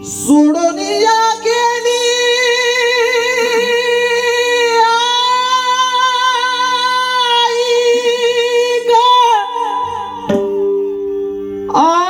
Zuroniya ke Oh!